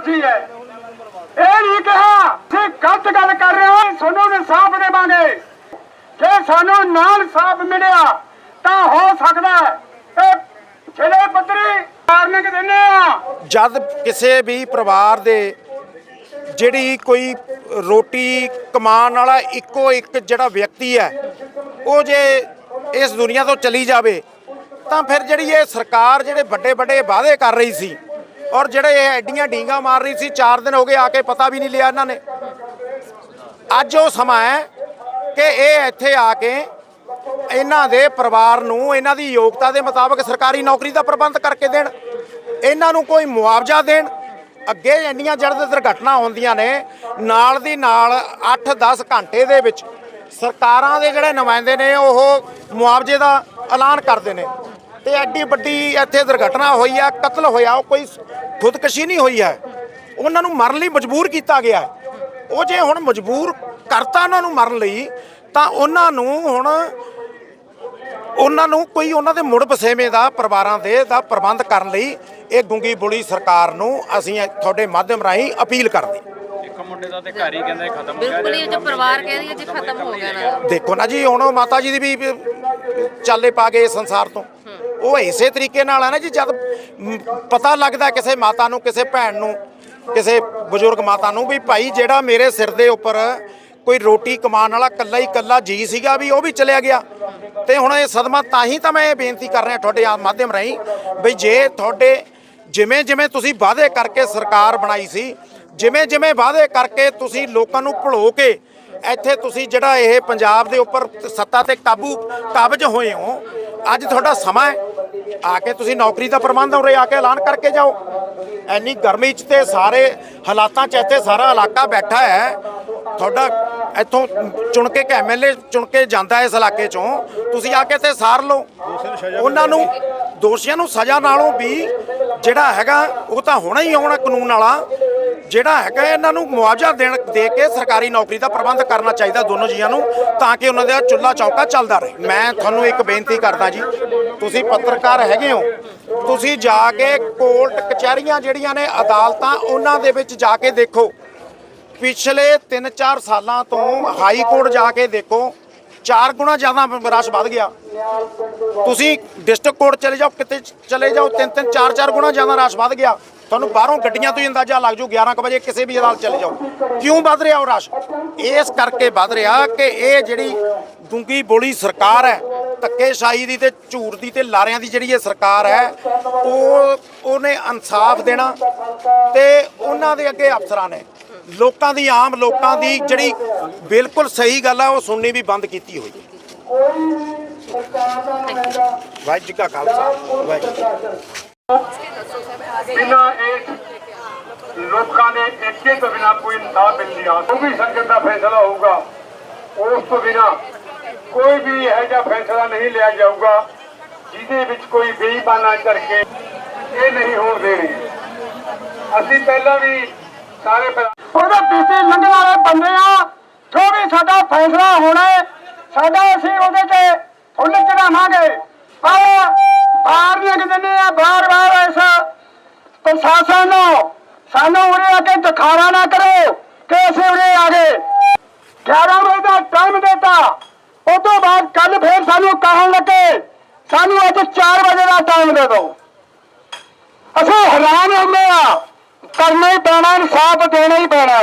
ਦੋਸ਼ੀ ਹੈ ਇਹ ਨਹੀਂ ਕਿਹਾ ਕਿ ਗਲਤ ਗੱਲ ਕਰ ਰਹੇ ਹੋ ਤੁਹਾਨੂੰ ਇਨਸਾਫ ਦੇਵਾਂਗੇ। ਜੇ ਸਾਨੂੰ ਨਾਲ ਇਨਸਾਫ ਮਿਲਿਆ, ਤਾਂ ਹੋ ਸਕਦਾ ਹੈ। ਇਹ ਜ਼ਿਲ੍ਹੇ ਪੱਧਰੀ ਕਾਰਨਕ ਦਿੰਦੇ ਆ, ਜਦ ਕਿਸੇ ਵੀ ਪਰਿਵਾਰ ਦੇ ਜਿਹੜੀ ਕੋਈ ਰੋਟੀ ਕਮਾਉਣ ਵਾਲਾ ਇੱਕੋ ਇੱਕ ਜਿਹੜਾ ਵਿਅਕਤੀ ਹੈ, ਉਹ ਜੇ ਇਸ ਦੁਨੀਆ ਤੋਂ ਚਲੀ ਜਾਵੇ, ਤਾਂ ਫਿਰ ਜਿਹੜੀ ਇਹ ਸਰਕਾਰ ਜਿਹੜੇ ਵੱਡੇ ਵੱਡੇ ਵਾਅਦੇ ਕਰ ਰਹੀ ਸੀ ਔਰ ਜਿਹੜੇ ਇਹ ਐਡੀਆਂ ਢੀਂਗਾ ਮਾਰ ਰਹੀ ਸੀ 4 ਦਿਨ ਹੋ ਗਏ ਆ ਕੇ ਪਤਾ ਵੀ ਨਹੀਂ ਲਿਆ ਇਹਨਾਂ ਨੇ। ਅੱਜ ਉਹ ਸਮਾਂ ਹੈ ਕਿ ਇਹ ਇੱਥੇ ਆ ਕੇ ਇਹਨਾਂ ਦੇ ਪਰਿਵਾਰ ਨੂੰ ਇਹਨਾਂ ਦੀ ਯੋਗਤਾ ਦੇ ਮੁਤਾਬਕ ਸਰਕਾਰੀ ਨੌਕਰੀ ਦਾ ਪ੍ਰਬੰਧ ਕਰਕੇ ਦੇਣ, ਇਹਨਾਂ ਨੂੰ ਕੋਈ ਮੁਆਵਜ਼ਾ ਦੇਣ। ਅੱਗੇ ਇੰਨੀਆਂ ਜੜਦ ਦੁਰਘਟਨਾ ਹੁੰਦੀਆਂ ਨੇ, ਨਾਲ ਦੀ ਨਾਲ 8-10 ਘੰਟੇ ਦੇ ਵਿੱਚ ਸਰਕਾਰਾਂ ਦੇ ਜਿਹੜੇ ਨੁਮਾਇੰਦੇ ਨੇ, ਉਹ ਮੁਆਵਜ਼ੇ ਦਾ ਐਲਾਨ ਕਰਦੇ ਨੇ। ਤੇ ਐਡੀ ਵੱਡੀ ਇੱਥੇ ਦੁਰਘਟਨਾ ਹੋਈ ਆ ਕਤਲ ਹੋਇਆ ਉਹ ਕੋਈ ਖੁਦਕਸ਼ੀ ਨਹੀਂ ਹੋਈ ਹੈ। ਉਹਨਾਂ ਨੂੰ ਮਰਨ ਲਈ ਮਜਬੂਰ ਕੀਤਾ ਗਿਆ। ਉਹ ਜੇ ਹੁਣ ਮਜਬੂਰ ਕਰਤਾ ਉਹਨਾਂ ਨੂੰ ਮਰਨ ਲਈ ਤਾਂ ਉਹਨਾਂ ਨੂੰ ਹੁਣ ਉਹਨਾਂ ਨੂੰ ਕੋਈ ਉਹਨਾਂ ਦੇ ਮੁੜ ਵਸੇਵੇਂ ਦਾ ਪਰਿਵਾਰਾਂ ਦੇ ਦਾ ਪ੍ਰਬੰਧ ਕਰਨ ਲਈ ਇਹ ਗੁੰਗੀ ਬੁੜੀ ਸਰਕਾਰ ਨੂੰ ਅਸੀਂ ਤੁਹਾਡੇ ਮਾਧਿਅਮ ਰਾਹੀਂ ਅਪੀਲ ਕਰਦੇ ਇੱਕ ਮੁੰਡੇ ਦਾ ਤੇ ਘਰ ਹੀ ਕਹਿੰਦੇ ਖਤਮ ਹੋ ਗਿਆ ਬਿਲਕੁਲ ਇਹ ਜੋ ਪਰਿਵਾਰ ਕਹਿ ਰਹੀ ਹੈ ਜੀ ਖਤਮ ਹੋ ਗਿਆ ਨਾ। ਦੇਖੋ ਨਾ ਜੀ ਹੁਣ ਮਾਤਾ ਜੀ ਦੀ ਵੀ ਚਾਲੇ ਪਾ ਗਏ ਸੰਸਾਰ ਤੋਂ। ਉਹ ਇਸੇ ਤਰੀਕੇ ਨਾਲ ਹੈ ਨਾ ਜੀ, ਜਦ ਪਤਾ ਲੱਗਦਾ ਕਿਸੇ ਮਾਤਾ ਨੂੰ, ਕਿਸੇ ਭੈਣ ਨੂੰ, ਕਿਸੇ ਬਜ਼ੁਰਗ ਮਾਤਾ ਨੂੰ ਵੀ ਭਾਈ ਜਿਹੜਾ ਮੇਰੇ ਸਿਰ ਦੇ ਉੱਪਰ ਕੋਈ ਰੋਟੀ ਕਮਾਉਣ ਵਾਲਾ ਕੱਲਾ ਹੀ ਕੱਲਾ ਜੀ ਸੀਗਾ ਵੀ ਉਹ ਵੀ ਚਲਿਆ ਗਿਆ। ਤੇ ਹੁਣ ਇਹ ਸਦਮਾ ਤਾਂ ਹੀ ਤਾਂ ਮੈਂ ਇਹ ਬੇਨਤੀ ਕਰ ਰਿਹਾ ਤੁਹਾਡੇ ਆ ਮਾਧਿਅਮ ਰਾਹੀਂ ਵੀ ਜੇ ਤੁਹਾਡੇ ਜਿਵੇਂ ਜਿਵੇਂ ਤੁਸੀਂ ਵਾਅਦੇ ਕਰਕੇ ਸਰਕਾਰ ਬਣਾਈ ਸੀ, ਜਿਵੇਂ ਜਿਵੇਂ ਵਾਅਦੇ ਕਰਕੇ ਤੁਸੀਂ ਲੋਕਾਂ ਨੂੰ ਭੁਲੋ ਕੇ ਇੱਥੇ ਤੁਸੀਂ ਜਿਹੜਾ ਇਹ ਪੰਜਾਬ ਦੇ ਉੱਪਰ ਸੱਤਾ ਤੇ ਕਾਬੂ ਕਾਬਜ ਹੋਏ ਹੋ, ਅੱਜ ਤੁਹਾਡਾ ਸਮਾਂ ਹੈ। ਆ ਕੇ ਤੁਸੀਂ ਨੌਕਰੀ ਦਾ ਪ੍ਰਬੰਧ ਉਰੇ ਆ ਕੇ ਐਲਾਨ ਕਰਕੇ ਜਾਓ। ਐਨੀ ਗਰਮੀ 'ਚ ਤੇ ਸਾਰੇ ਹਾਲਾਤਾਂ 'ਚ ਇੱਥੇ ਸਾਰਾ ਇਲਾਕਾ ਬੈਠਾ ਹੈ। ਤੁਹਾਡਾ ਇੱਥੋਂ ਚੁਣ ਕੇ ਕਿ ਐਮਐਲਏ ਚੁਣ ਕੇ ਜਾਂਦਾ ਇਸ ਇਲਾਕੇ 'ਚੋਂ। ਤੁਸੀਂ ਆ ਕੇ ਇੱਥੇ ਸਾਰ ਲਓ। ਉਹਨਾਂ ਨੂੰ, ਦੋਸ਼ੀਆਂ ਨੂੰ ਸਜ਼ਾ ਨਾਲੋਂ ਵੀ ਜਿਹੜਾ ਹੈਗਾ, ਉਹ ਤਾਂ ਹੋਣਾ ਹੀ ਹੋਣਾ ਕਾਨੂੰਨ ਵਾਲਾ। ਜਿਹੜਾ ਹੈਗਾ, ਇਹਨਾਂ ਨੂੰ ਮੁਆਵਜ਼ਾ ਦੇਣ, ਦੇ ਕੇ ਸਰਕਾਰੀ ਨੌਕਰੀ ਦਾ ਪ੍ਰਬੰਧ ਕਰਨਾ ਚਾਹੀਦਾ ਦੋਨੋਂ ਜੀਆਂ ਨੂੰ, ਤਾਂ ਕਿ ਉਹਨਾਂ ਦਾ ਚੁੱਲ੍ਹਾ ਚੌਕਾ ਚੱਲਦਾ ਰਹੇ। ਮੈਂ ਤੁਹਾਨੂੰ ਇੱਕ ਬੇਨਤੀ ਕਰਦਾ ਜੀ ਤੁਸੀਂ ਪੱਤਰਕਾਰ ਹੈਗੇ ਹੋ, ਤੁਸੀਂ ਜਾ ਕੇ ਕੋਰਟ ਕਚਹਿਰੀਆਂ ਜਿਹੜੀਆਂ ਨੇ, ਅਦਾਲਤਾਂ ਉਹਨਾਂ ਦੇ ਵਿੱਚ ਜਾ ਕੇ ਦੇਖੋ। ਪਿਛਲੇ 3-4 ਸਾਲਾਂ ਤੋਂ ਹਾਈ ਕੋਰਟ ਜਾ ਕੇ ਦੇਖੋ, ਚਾਰ ਗੁਣਾ ਜ਼ਿਆਦਾ ਰਸ਼ ਵੱਧ ਗਿਆ। ਤੁਸੀਂ ਡਿਸਟ੍ਰਿਕਟ ਕੋਰਟ ਚਲੇ ਜਾਓ, ਕਿਤੇ ਚਲੇ ਜਾਓ ਤਿੰਨ ਤਿੰਨ ਚਾਰ ਚਾਰ ਗੁਣਾ ਜ਼ਿਆਦਾ ਰਸ਼ ਵੱਧ ਗਿਆ। ਤੁਹਾਨੂੰ ਬਾਹਰੋਂ ਗੱਡੀਆਂ ਤੋਂ ਹੀ ਅੰਦਾਜ਼ਾ ਲੱਗ ਜੂ 11 ਕੁ ਵਜੇ ਕਿਸੇ ਵੀ ਅਦਾਲਤ ਚਲੇ ਜਾਓ। ਕਿਉਂ ਵੱਧ ਰਿਹਾ ਉਹ ਰਸ਼? ਇਸ ਕਰਕੇ ਵੱਧ ਰਿਹਾ ਕਿ ਇਹ ਜਿਹੜੀ ਗੁੰਗੀ ਬੋਲੀ ਸਰਕਾਰ ਹੈ ਧੱਕੇਸ਼ਾਹੀ ਦੀ ਤੇ ਝੂਠ ਦੀ ਤੇ ਲਾਰਿਆਂ ਦੀ ਜਿਹੜੀ ਇਹ ਸਰਕਾਰ ਹੈ, ਉਹ ਉਹਨੇ ਇਨਸਾਫ ਦੇਣਾ ਤੇ ਉਹਨਾਂ ਦੇ ਅੱਗੇ ਅਫਸਰਾਂ ਨੇ। ਲੋਕਾਂ ਦੀ ਆਮ ਲੋਕਾਂ ਦੀ ਜਿਹੜੀ ਬਿਲਕੁਲ ਸਹੀ ਗੱਲ ਹੈ ਉਹ ਸੁਣਨੀ ਵੀ ਬੰਦ ਕੀਤੀ ਹੋਈ ਹੈ। ਵਾਹਿਗੁਰੂ ਜੀ ਕਾ ਖਾਲਸਾ, ਵਾਹਿਗੁਰੂ ਜੀ ਇੱਕ ਲੋਕਾਂ ਦੇ ਇੱਕੇ ਤੋਂ ਬਿਨਾਂ ਕੋਈ ਇਨਸਾਫ ਮਿਲ ਨਹੀਂ ਆ। ਉਹ ਵੀ ਸੰਗਤ ਦਾ ਫੈਸਲਾ ਹੋਊਗਾ, ਉਸ ਤੋਂ ਬਿਨਾਂ ਕੋਈ ਵੀ ਇਹੋ ਜਿਹਾ ਫੈਸਲਾ ਨਹੀਂ ਲਿਆ ਜਾਊਗਾ, ਜਿਹਦੇ ਵਿੱਚ ਕੋਈ ਬੇਈਮਾਨਾ ਕਰਕੇ ਇਹ ਨਹੀਂ ਹੋਣ ਦੇਣੀ। ਅਸੀਂ ਪਹਿਲਾਂ ਵੀ ਸਾਰੇ ਉਹਦੇ ਪਿੱਛੇ ਲੰਘਣ ਵਾਲੇ ਬੰਦੇ ਆ, ਜੋ ਵੀ ਸਾਡਾ ਫੈਸਲਾ ਹੋਣਾ ਸਾਡਾ ਅਸੀਂ ਉਹਦੇ ਤੇ ਫੁੱਲ ਚੜਾਵਾਂਗੇ। ਪਰ ਬਾਹਰ ਨਹੀਂ ਦਿੰਦੇ ਆ ਬਾਰ ਬਾਰ ਇਸ ਪ੍ਰਸ਼ਾਸਨ ਨੂੰ। ਸਾਨੂੰ ਉਰੇ ਆ ਕੇ ਦਿਖਾਵਾ ਨਾ ਕਰੋ ਕਿ ਅਸੀਂ ਉਰੇ ਆ ਗਏ। 11 ਉਸ ਤੋਂ ਬਾਅਦ ਕੱਲ ਫੇਰ ਸਾਨੂੰ ਕਹਿਣ ਲੱਗੇ, ਸਾਨੂੰ ਅੱਜ 4 ਵਜੇ ਦਾ ਟਾਈਮ ਦੇ ਦਿਓ। ਅਸੀਂ ਹੈਰਾਨ ਹੁੰਦੇ ਆ, ਕਰਨਾ ਹੀ ਪੈਣਾ, ਇਨਸਾਫ ਦੇਣਾ ਹੀ ਪੈਣਾ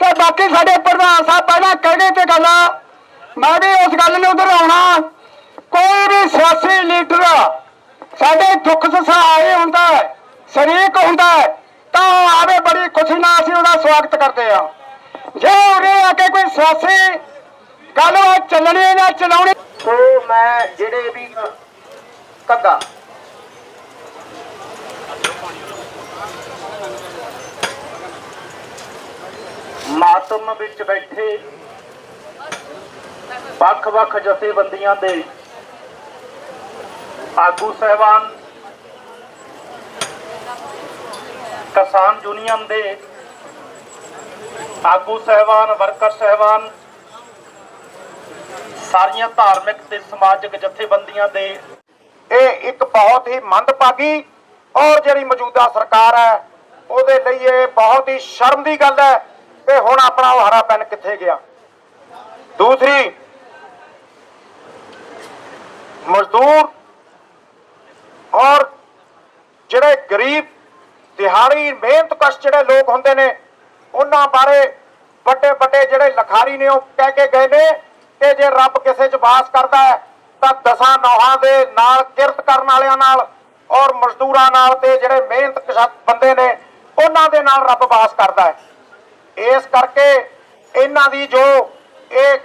ਤੇ ਬਾਕੀ ਸਾਡੇ ਪ੍ਰਧਾਨ ਸਾਹਿਬ ਪਹਿਲਾਂ ਕਹਿੰਦੇ ਤੇ ਗੱਲਾਂ ਮੈਂ ਵੀ ਉਸ ਗੱਲ ਨੂੰ ਦੁਹਰਾਉਣਾ, ਕੋਈ ਵੀ ਸਿਆਸੀ ਲੀਡਰ ਸਾਡੇ ਦੁੱਖ ਸਹਾਏ ਹੁੰਦਾ ਸ਼ਰੀਕ ਹੁੰਦਾ ਤਾਂ ਉਹ ਆਵੇ ਬੜੀ ਖੁਸ਼ੀ ਨਾਲ ਅਸੀਂ ਉਹਦਾ ਸਵਾਗਤ ਕਰਦੇ ਆ ਜੇ ਉਰੇ ਆ ਕੇ ਕੋਈ ਸਿਆਸੀ ਗੱਲ ਉਹ ਚੱਲਣੀ ਨਾ ਚਲਾਉਣੀ? ਸੋ ਮੈਂ ਜਿਹੜੇ ਵੀ ਕੱਗਾ ਮਾਤਮ ਵਿੱਚ ਬੈਠੇ ਵੱਖ-ਵੱਖ ਜਥੇਬੰਦੀਆਂ ਦੇ ਆਗੂ ਸਹਿਬਾਨ, ਕਿਸਾਨ ਯੂਨੀਅਨ ਦੇ ਆਗੂ ਸਹਿਬਾਨ, ਵਰਕਰ ਸਹਿਬਾਨ ਸਾਰੀਆਂ ਧਾਰਮਿਕ ਤੇ ਸਮਾਜਿਕ ਜਥੇਬੰਦੀਆਂ ਦੇ ਇਹ ਇੱਕ ਬਹੁਤ ਹੀ ਮੰਦਭਾਗੀ ਔਰ ਜਿਹੜੀ ਮੌਜੂਦਾ ਸਰਕਾਰ ਹੈ, ਉਹਦੇ ਲਈ ਇਹ ਬਹੁਤ ਹੀ ਸ਼ਰਮ ਦੀ ਗੱਲ ਹੈ ਕਿ ਹੁਣ ਆਪਣਾ ਉਹ ਹਰਾ ਪੈਨ ਕਿੱਥੇ ਗਿਆ। ਦੂਸਰੀ, ਮਜ਼ਦੂਰ ਔਰ ਜਿਹੜੇ ਗਰੀਬ, ਦਿਹਾੜੀ, ਮਿਹਨਤ ਕਸ਼ ਜਿਹੜੇ ਲੋਕ ਹੁੰਦੇ ਨੇ, ਉਹਨਾਂ ਬਾਰੇ ਵੱਡੇ ਵੱਡੇ ਜਿਹੜੇ ਲਖਾਰੀ ਨੇ ਉਹ ਕਹਿ ਕੇ ਗਏ ਨੇ ਕਿ ਜੇ ਰੱਬ ਕਿਸੇ 'ਚ ਵਾਸ ਕਰਦਾ ਹੈ, ਤਾਂ ਦਸਾਂ ਨੌਹਾਂ ਦੇ ਨਾਲ ਕਿਰਤ ਕਰਨ ਵਾਲਿਆਂ ਨਾਲ ਔਰ ਮਜ਼ਦੂਰਾਂ ਨਾਲ ਤੇ ਜਿਹੜੇ ਮਿਹਨਤਕਸ਼ ਬੰਦੇ ਨੇ, ਉਹਨਾਂ ਦੇ ਨਾਲ ਰੱਬ ਵਾਸ ਕਰਦਾ ਹੈ। ਇਸ ਕਰਕੇ ਇਹਨਾਂ ਦੀ ਜੋ ਇਹ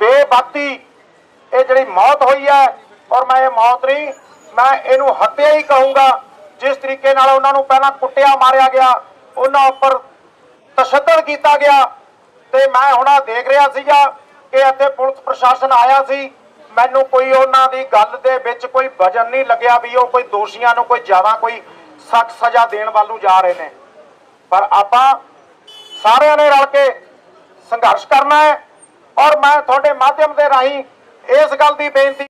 ਬੇਬਾਤੀ, ਇਹ ਜਿਹੜੀ ਮੌਤ ਹੋਈ ਹੈ, ਔਰ ਮੈਂ ਇਹ ਮੌਤ ਨਹੀਂ, ਮੈਂ ਇਹਨੂੰ ਹੱਤਿਆ ਹੀ ਕਹੂੰਗਾ, ਜਿਸ ਤਰੀਕੇ ਨਾਲ ਉਹਨਾਂ ਨੂੰ ਪਹਿਲਾਂ ਕੁੱਟਿਆ ਮਾਰਿਆ ਗਿਆ, ਉਹਨਾਂ ਉੱਪਰ ਤਸ਼ੱਦਦ ਕੀਤਾ ਗਿਆ, ਤੇ ਮੈਂ ਹੁਣ ਦੇਖ ਰਿਹਾ ਸੀਗਾ ਕਿ ਇੱਥੇ ਪੁਲਿਸ ਪ੍ਰਸ਼ਾਸਨ ਆਇਆ ਸੀ। ਮੈਨੂੰ ਕੋਈ ਉਹਨਾਂ ਦੀ ਗੱਲ ਦੇ ਵਿੱਚ ਕੋਈ ਵਜਨ ਨਹੀਂ ਲੱਗਿਆ ਵੀ ਉਹ ਕੋਈ ਦੋਸ਼ੀਆਂ ਨੂੰ ਕੋਈ ਜ਼ਿਆਦਾ ਕੋਈ ਸਖਤ ਸਜ਼ਾ ਦੇਣ ਵੱਲ ਨੂੰ ਜਾ ਰਹੇ ਨੇ। ਪਰ ਆਪਾਂ ਸਾਰਿਆਂ ਨੇ ਰਲ ਕੇ ਸੰਘਰਸ਼ ਕਰਨਾ ਹੈ ਔਰ ਮੈਂ ਤੁਹਾਡੇ ਮਾਧਿਅਮ ਦੇ ਰਾਹੀਂ ਇਸ ਗੱਲ ਦੀ ਬੇਨਤੀ